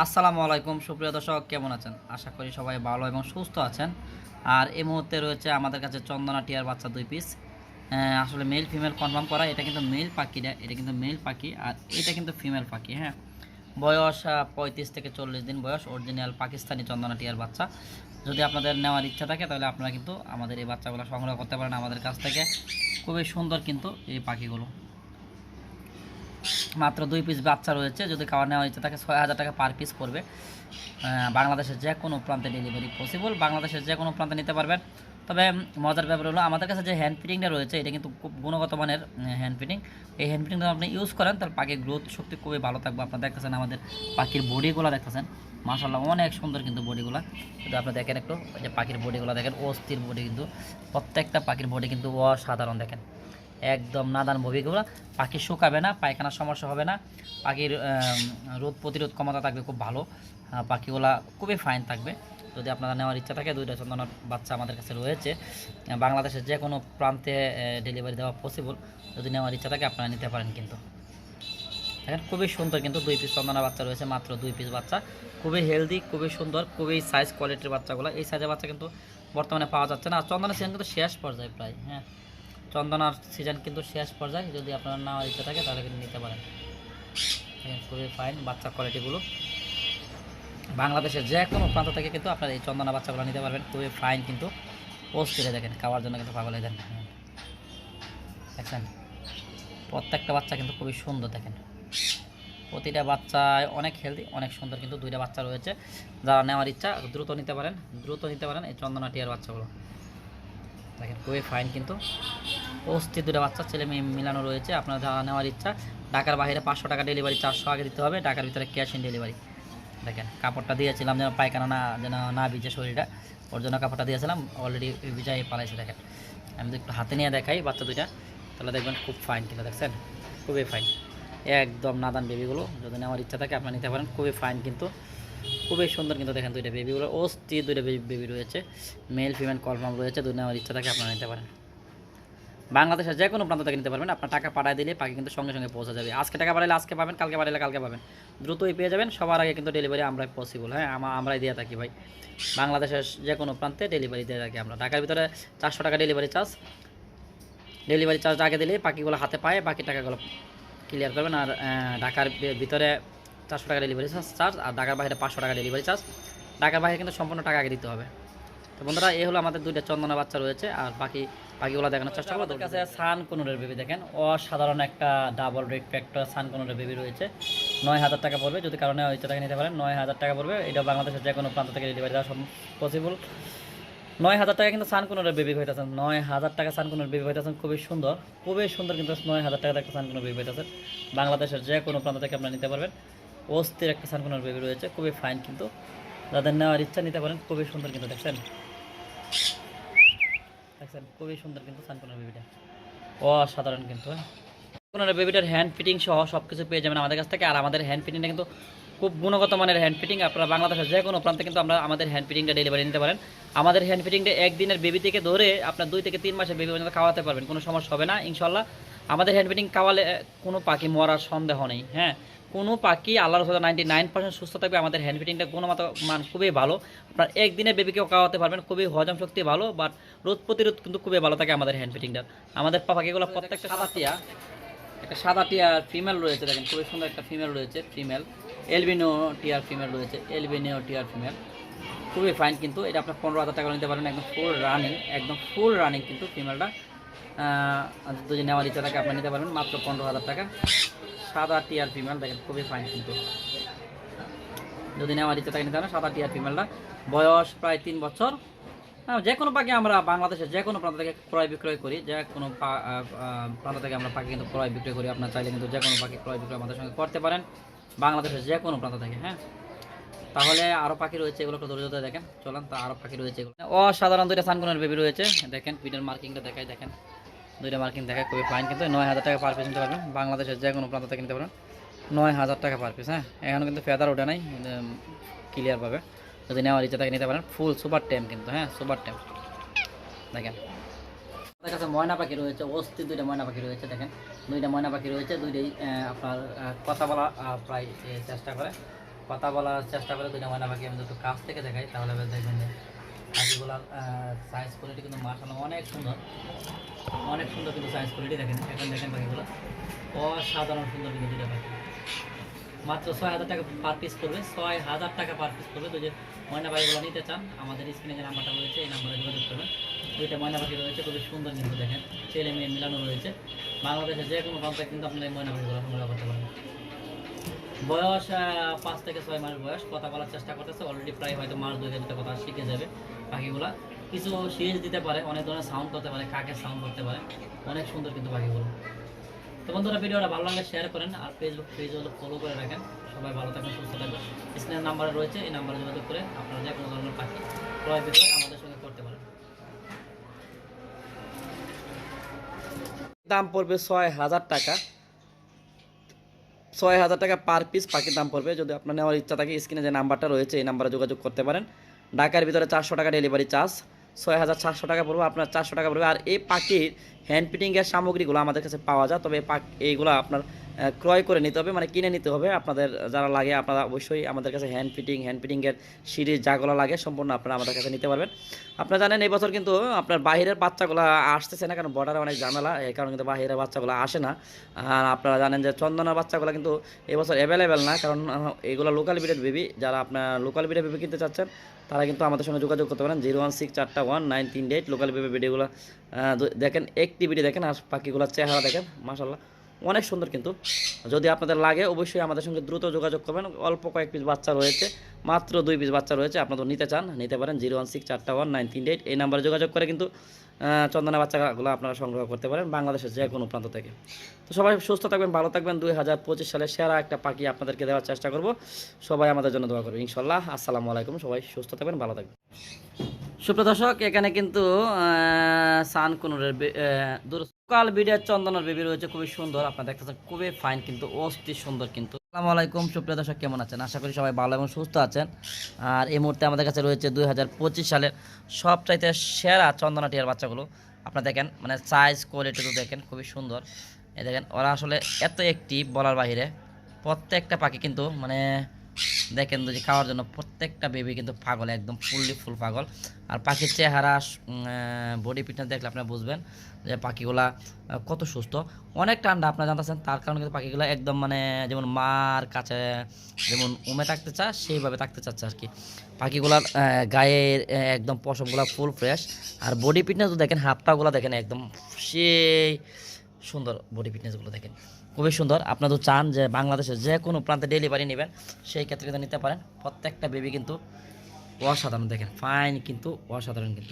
আসসালামু আলাইকুম, সুপ্রিয় দর্শক, কেমন আছেন? আশা করি সবাই ভালো এবং সুস্থ আছেন। আর এই মুহূর্তে রয়েছে আমাদের কাছে চন্দনা টিয়ার বাচ্চা দুই পিস আসলে মেল ফিমেল কনফার্ম করা, এটা কিন্তু মেল পাখিটা এটা কিন্তু মেল পাখি, আর এটা কিন্তু ফিমেল পাখি হ্যাঁ। বয়স পঁয়ত্রিশ থেকে চল্লিশ দিন বয়স অরিজিনাল পাকিস্তানি চন্দনা টিয়ার বাচ্চা। যদি আপনাদের নেওয়ার ইচ্ছা থাকে, তাহলে আপনারা কিন্তু আমাদের এই বাচ্চাগুলো সংগ্রহ করতে পারেন আমাদের কাছ থেকে। খুবই সুন্দর কিন্তু এই পাখিগুলো। মাত্র দুই পিস বাচ্চা রয়েছে। যদি খাবার নেওয়া ইচ্ছে তাকে ছয় হাজার টাকা পার পিস আহ, বাংলাদেশের যে কোনো প্রান্তে ডেলিভারি পসিবল বাংলাদেশের যে কোনো প্রান্তে নিতে পারবেন। তবে মজার ব্যাপার হলো আমাদের কাছে যে হ্যান্ড ফিটিংটা রয়েছে এটা কিন্তু খুব গুণগত মানের হ্যান্ড ফিটিং এই হ্যান্ড ফিটিংটা আপনি ইউজ করেন তাহলে পাখির গ্রোথ শক্তি খুবই ভালো থাকবে। আপনারা দেখতেছেন আমাদের পাখির বডিগুলো দেখতেছেন। মাসাল্লাহ অনেক সুন্দর কিন্তু বডিগুলো যদি আপনি দেখেন একটু যে পাখির বডিগুলো দেখেন অস্থির বডি কিন্তু। প্রত্যেকটা পাখির বডি কিন্তু অসাধারণ দেখেন। একদম নাদান ভবিগুলো পাখি শুকাবে না পায়খানার সমস্যা হবে না। পাখির রোদ প্রতিরোধ ক্ষমতা থাকবে খুব ভালো। পাখিগুলা খুবই ফাইন থাকবে। যদি আপনারা নেওয়ার ইচ্ছা থাকে, দুইটা চন্দনার বাচ্চা আমাদের কাছে রয়েছে। বাংলাদেশের যে কোনো প্রান্তে ডেলিভারি দেওয়া পসিবল যদি নেওয়ার ইচ্ছা থাকে, আপনারা নিতে পারেন কিন্তু। দেখেন, খুবই সুন্দর কিন্তু দুই পিস চন্দনা বাচ্চা রয়েছে, মাত্র দুই পিস বাচ্চা। খুবই হেলদি খুবই সুন্দর, খুবই সাইজ কোয়ালিটির বাচ্চাগুলো। এই সাইজের বাচ্চা কিন্তু বর্তমানে পাওয়া যাচ্ছে না। আর চন্দনের সিজন কিন্তু শেষ পর্যায়ে প্রায় হ্যাঁ। চন্দনার সিজন কিন্তু শেষ পর্যায়ে যদি আপনার নেওয়ার ইচ্ছা থাকে তাহলে কিন্তু নিতে পারেন। খুবই ফাইন বাচ্চা কোয়ালিটিগুলো বাংলাদেশের যে কোনো প্রান্ত থেকে কিন্তু আপনার এই চন্দনা বাচ্চাগুলো নিতে পারবেন। খুবই ফাইন কিন্তু। করে দেখেন, খাওয়ার জন্য কিন্তু পাগল হয়ে দেন দেখছেন প্রত্যেকটা বাচ্চা কিন্তু খুবই সুন্দর দেখেন। প্রতিটা বাচ্চায় অনেক হেলদি অনেক সুন্দর কিন্তু দুইটা বাচ্চা রয়েছে। যারা নেওয়ার ইচ্ছা, দ্রুত নিতে পারেন, দ্রুত নিতে পারেন এই চন্দনা টিয়ার বাচ্চাগুলো। দেখেন, খুবই ফাইন কিন্তু। অস্থির দুটো বাচ্চা, ছেলে মেয়ে মিলানো রয়েছে। আপনার যারা নেওয়ার ইচ্ছা, ঢাকার বাইরে পাঁচশো টাকা ডেলিভারি চারশো আগে দিতে হবে, ঢাকার ভিতরে ক্যাশ ইন ডেলিভারি দেখেন, কাপড়টা দিয়েছিলাম যেন পায়খানা না, যেন না ভিজে শরীরটা, ওর জন্য কাপড়টা দিয়েছিলাম অলরেডি ভিজাই পালাইছে, দেখেন। আমি তো একটু হাতে নিয়ে দেখাই বাচ্চা দুইটা, তাহলে দেখবেন খুব ফাইন কিন্তু, দেখছেন? খুবই ফাইন একদম নাদান বেবিগুলো যদি নেওয়ার ইচ্ছা থাকে, আপনারা নিতে পারেন, খুবই ফাইন কিন্তু। খুবই সুন্দর কিন্তু দেখেন দুইটা বেবিগুলো অস্থির দুইটা বেবি রয়েছে। মেল ফিমেল কলফার্ম রয়েছে। যদি নেওয়ার ইচ্ছা থাকে, আপনারা নিতে পারেন। বাংলাদেশের যে কোনো প্রান্ত থেকে নিতে পারবেন। আপনার টাকা পাঠায় দিলে পাখি কিন্তু সঙ্গে সঙ্গে পৌঁছে যাবে। আজকে টাকা পাঠালে আজকে পাবেন, কালকে পাঠালে কালকে পাবেন। দ্রুতই পেয়ে যাবেন। সবার আগে কিন্তু ডেলিভারি আমরাই পসিবল হ্যাঁ আমা- আমরাই দিয়ে থাকি ভাই। বাংলাদেশের যে কোনো প্রান্তে ডেলিভারি দিয়ে থাকি আমরা। ঢাকার ভিতরে চারশো টাকা ডেলিভারি চার্জ ডেলিভারি চার্জ আগে দিলেই পাখিগুলো হাতে পায়, বাকি টাকাগুলো ক্লিয়ার করবেন। আর ঢাকার ভিতরে চারশো টাকা ডেলিভারি চার্জ চার্জ আর ঢাকার বাইরে পাঁচশো টাকা ডেলিভারি চার্জ ঢাকার বাইরে কিন্তু সম্পূর্ণ টাকা আগে দিতে হবে। তো বন্ধুরা এই হলো আমাদের দুইটা চন্দনা বাচ্চা রয়েছে, আর বাকি, বাকিগুলো দেখানোর চেষ্টা করব। কাছে সান কোনুরের বেবি দেখেন। অসাধারণ একটা ডাবল রেড ফ্যাক্টর সান কোনুরের বেবি রয়েছে। নয় হাজার টাকা পড়বে, যদি কারণে ইচ্ছা টাকা নিতে পারেন। নয় হাজার টাকা পড়বে। এটা বাংলাদেশের যে কোনো প্রান্ত থেকে ডেলিভারি দেওয়া পসিবল নয় হাজার টাকা কিন্তু সান সানকুনের বেবি হইতেছেন নয় হাজার টাকা সানকুনের বেবি হইতেছেন খুবই সুন্দর। খুবই সুন্দর কিন্তু নয় হাজার টাকা একটা সান সানকুনের বেবি হইতেছেন বাংলাদেশের যে কোনো প্রান্ত থেকে আপনারা নিতে পারবেন। অস্থির একটা সানকুনের বেবি রয়েছে, খুবই ফাইন কিন্তু। যাদের নেওয়ার ইচ্ছা, নিতে পারেন, খুবই সুন্দর কিন্তু, দেখছেন? দেখছেন, খুবই সুন্দর কিন্তু সানকুনের বেবিটা। অসাধারণ কিন্তু হ্যাঁ? সানকুনের বেবিটার হ্যান্ড ফিটিং সহ সব কিছু পেয়ে যাবেন আমাদের কাছ থেকে। আর আমাদের হ্যান্ড ফিটিংটা কিন্তু খুব গুণগত মানের হ্যান্ড ফিটিং আপনারা বাংলাদেশের যে কোনো প্রান্তে কিন্তু আমরা আমাদের হ্যান্ড ফিটিংটা ডেলিভারি নিতে পারেন। আমাদের হ্যান্ড ফিটিংটা একদিনের বেবি থেকে ধরে আপনার দুই থেকে তিন মাসের বেবি পর্যন্ত খাওয়াতে পারবেন, কোনো সমস্যা হবে না ইনশাল্লাহ আমাদের হ্যান্ড ফিটিং খাওয়ালে আহ, কোনো পাখি মরার সন্দেহ নেই হ্যাঁ? কোনো পাখি আল্লাহর সাথে নাইনটি নাইন পার্সেন্ট সুস্থ থাকবে আমাদের হ্যান্ড ফিটিংটা গুণগত মান খুবই ভালো। আপনার একদিনে বেবিকেও খাওয়াতে পারবেন খুবই হজম শক্তি ভালো বাট রোদ প্রতিরোধ কিন্তু খুবই ভালো থাকে আমাদের হ্যান্ড ফিটিংটা আমাদের পাখিগুলো প্রত্যেকটা সাদা টিয়া একটা সাদা টিয়ার ফিমেল রয়েছে দেখেন খুবই সুন্দর একটা ফিমেল রয়েছে ফিমেল এলবিনো টিয়ার ফিমেল রয়েছে এলবিনিও টিয়ার ফিমেল খুবই ফাইন কিন্তু এটা আপনার পনেরো হাজার টাকা নিতে পারেন একদম ফুল রানিং একদম ফুল রানিং কিন্তু ফিমেলটা যদি নেওয়ার ইচ্ছা থাকে আপনি নিতে পারবেন মাত্র পনেরো হাজার টাকা। সাদা টিয়ার ফিমেল দেখেন খুবই ফাইন কিন্তু। যদি নেওয়ার ইচ্ছা থাকে নিতে পারেন সাদা টিয়ার ফিমেলটা বয়স প্রায় তিন বছর। হ্যাঁ, যে কোনো পাখি আমরা বাংলাদেশের যে কোনো প্রান্ত থেকে ক্রয় বিক্রয় করি যে কোনো প্রান্ত থেকে আমরা পাখি কিন্তু ক্রয় বিক্রয় করি আপনার চাইলে কিন্তু যে কোনো পাখি ক্রয় বিক্রয় আমাদের সঙ্গে করতে পারেন বাংলাদেশের যে কোনো প্রান্ত থেকে হ্যাঁ। তাহলে আরও পাখি রয়েছে এগুলো একটু ধরে দেখেন চলেন তো আরও পাখি রয়েছে এগুলো। অসাধারণ দুইটা সানকুনের বেবি রয়েছে দেখেন পিডের মার্কিংটা দেখাই দেখেন। দুইটা মার্কিং দেখায় খুবই ফাইন কিন্তু। নয় হাজার টাকা পার পিস নিতে পারবেন। বাংলাদেশের যে কোনো প্রান্ত থেকে নিতে পারবেন। নয় হাজার টাকা পার পিস হ্যাঁ? এখানে কিন্তু ফেদার ওঠে নাই ক্লিয়ার পাবে যদি নেওয়ার ইচ্ছা থাকে নিতে পারেন। ফুল সুপার টেম কিন্তু হ্যাঁ? সুপার টেম দেখেন। আমাদের কাছে ময়না পাখি রয়েছে, অস্থির দুইটা ময়না পাখি রয়েছে, দেখেন। দুইটা ময়না পাখি রয়েছে, দুইটাই আপনার কথা বলা প্রায় চেষ্টা করে। কথা বলার চেষ্টা করে দুইটা ময়না পাখি আমি যদি কাছ থেকে দেখাই, তাহলে দেখবেন পাখিগুলার সাইজ কোয়ালিটি কিন্তু মার্শাল্লাহ অনেক সুন্দর। অনেক সুন্দর কিন্তু সাইজ কোয়ালিটি দেখেন, এখন দেখেন পাখিগুলো অসাধারণ সুন্দর কিন্তু দুইটা পাখি মাত্র ছয় হাজার টাকা পার পিস পড়বে, ছয় হাজার টাকা পার পিস পড়বে। তো যে ময়না পাখিগুলো নিতে চান, আমাদের স্ক্রিনে যে নাম্বারটা রয়েছে, এই নাম্বারে যোগাযোগ করবেন। দুইটা ময়না পাখি রয়েছে, খুবই সুন্দর কিন্তু দেখেন। ছেলে মেয়ে মিলানো রয়েছে। বাংলাদেশে যে কোনো কিন্তু আপনি এই ময়না পাখিগুলো করতে পারেন বয়স পাঁচ থেকে ছয় মাস বয়স। কথা বলার চেষ্টা করতেছে অলরেডি প্রায় হয়তো মাস দুই ভিতরে কথা শিখে যাবে পাখিগুলা। কিছু সিরিজ দিতে পারে, অনেক ধরনের সাউন্ড করতে পারে কাকের সাউন্ড করতে পারে। অনেক সুন্দর কিন্তু পাখিগুলো। তো বন্ধুরা, ভিডিওটা ভালো লাগলে শেয়ার করেন, আর ফেসবুক পেজ হলো ফলো করে রাখেন। সবাই ভালো থাকবেন, সুস্থ থাকবেন। স্ক্রিনের নাম্বার রয়েছে, এই নাম্বারে যোগাযোগ করে আপনারা যে কোনো ধরনের পাখি ক্রয় বিক্রয় আমাদের সঙ্গে করতে পারেন। দাম পড়বে ছয় হাজার টাকা। ছয় হাজার টাকা পার পিস পাখির দাম পড়বে। যদি আপনার নেওয়ার ইচ্ছা থাকে স্ক্রিনে যে নাম্বারটা রয়েছে, এই নাম্বারে যোগাযোগ করতে পারেন। ঢাকার ভিতরে চারশো টাকা ডেলিভারি চার্জ ছয় হাজার চারশো টাকা পড়বে, আপনার চারশো টাকা পড়বে। আর এই পাখির হ্যান্ড ফিটিংয়ের সামগ্রীগুলো আমাদের কাছে পাওয়া যায়, তবে এই পাখ এইগুলো আপনার ক্রয় করে নিতে হবে মানে কিনে নিতে হবে। আপনাদের যারা লাগে, আপনারা অবশ্যই আমাদের কাছে হ্যান্ড ফিটিং হ্যান্ড ফিটিংয়ের সিরিজ যাগুলো লাগে সম্পূর্ণ আপনারা আমাদের কাছে নিতে পারবেন। আপনারা জানেন, এই বছর কিন্তু আপনার বাইরের বাচ্চাগুলো আসতেছে না, কারণ বর্ডারে অনেক ঝামেলা এই কারণে কিন্তু বাহিরের বাচ্চাগুলো আসে না। আর আপনারা জানেন যে চন্দনের বাচ্চাগুলো কিন্তু এবছর অ্যাভেলেবেল না, কারণ এগুলো লোকাল বিডের বেবি যারা আপনার লোকাল বিডের বেবি কিনতে চাচ্ছেন, তারা কিন্তু আমাদের সঙ্গে যোগাযোগ করতে পারেন। জিরো ওয়ান সিক্স চারটা ওয়ান নাইন তিন এইট লোকাল বেবি ভিডিওগুলো দেখেন, একটি ভিডিও দেখেন, আর পাখিগুলোর চেহারা দেখেন মাসাল্লাহ অনেক সুন্দর কিন্তু। যদি আপনাদের লাগে, অবশ্যই আমাদের সঙ্গে দ্রুত যোগাযোগ করবেন। অল্প কয়েক পিস বাচ্চা রয়েছে, মাত্র দুই পিস বাচ্চা রয়েছে আপনাদের নিতে চান, নিতে পারেন জিরো ওয়ান সিক্স চারটা ওয়ান নাইন তিন এইট এই নাম্বারে যোগাযোগ করে কিন্তু চন্দনা বাচ্চাগুলো আপনারা সংগ্রহ করতে পারেন বাংলাদেশের যে কোনো প্রান্ত থেকে। তো সবাই সুস্থ থাকবেন, ভালো থাকবেন। দুই হাজার পঁচিশ সালে সেরা একটা পাখি আপনাদেরকে দেওয়ার চেষ্টা করব। সবাই আমাদের জন্য দোয়া করবে ইনশাল্লাহ। আসসালামু আলাইকুম, সবাই সুস্থ থাকবেন, ভালো থাকবেন। সুপ্রদর্শক এখানে কিন্তু সান কুনুরের দুরকাল বিডের চন্দনের বেবি রয়েছে, খুবই সুন্দর। আপনার দেখতেছেন, খুবই ফাইন কিন্তু, অস্থির সুন্দর কিন্তু। আসসালামু আলাইকুম, সুপ্রিয় দর্শক, কেমন আছেন? আশা করি সবাই ভালো এবং সুস্থ আছেন। আর এই মুহূর্তে আমাদের কাছে রয়েছে দুই হাজার পঁচিশ সালের সবচাইতে সেরা চন্দনা টিয়ার বাচ্চাগুলো। আপনারা দেখেন মানে সাইজ কোয়ালিটি তো দেখেন, খুবই সুন্দর। এই দেখেন, ওরা আসলে এত একটি বলার বাহিরে। প্রত্যেকটা পাখি কিন্তু মানে দেখেন যে খাওয়ার জন্য প্রত্যেকটা বেবি কিন্তু পাগল, একদম ফুললি ফুল পাগল। আর পাখির চেহারা বডি ফিটনেস দেখলে আপনারা বুঝবেন যে পাখিগুলা কত সুস্থ। অনেক ঠান্ডা, আপনারা জানতেছেন, তার কারণে কিন্তু পাখিগুলো একদম মানে যেমন মার কাছে যেমন উমে থাকতে চায়, সেইভাবে থাকতে চাচ্ছে আর কি পাখিগুলার গায়ের একদম পশমগুলা ফুল ফ্রেশ আর বডি ফিটনেসও দেখেন হাত পাগুলো দেখেন একদম সেই সুন্দর বডি ফিটনেসগুলো দেখেন। খুবই সুন্দর। আপনারা তো চান যে বাংলাদেশের যে কোনো প্রান্তে ডেলিভারি নেবেন, সেই ক্ষেত্রে কিন্তু নিতে পারেন। প্রত্যেকটা বেবি কিন্তু অসাধারণ দেখেন। ফাইন কিন্তু অসাধারণ কিন্তু।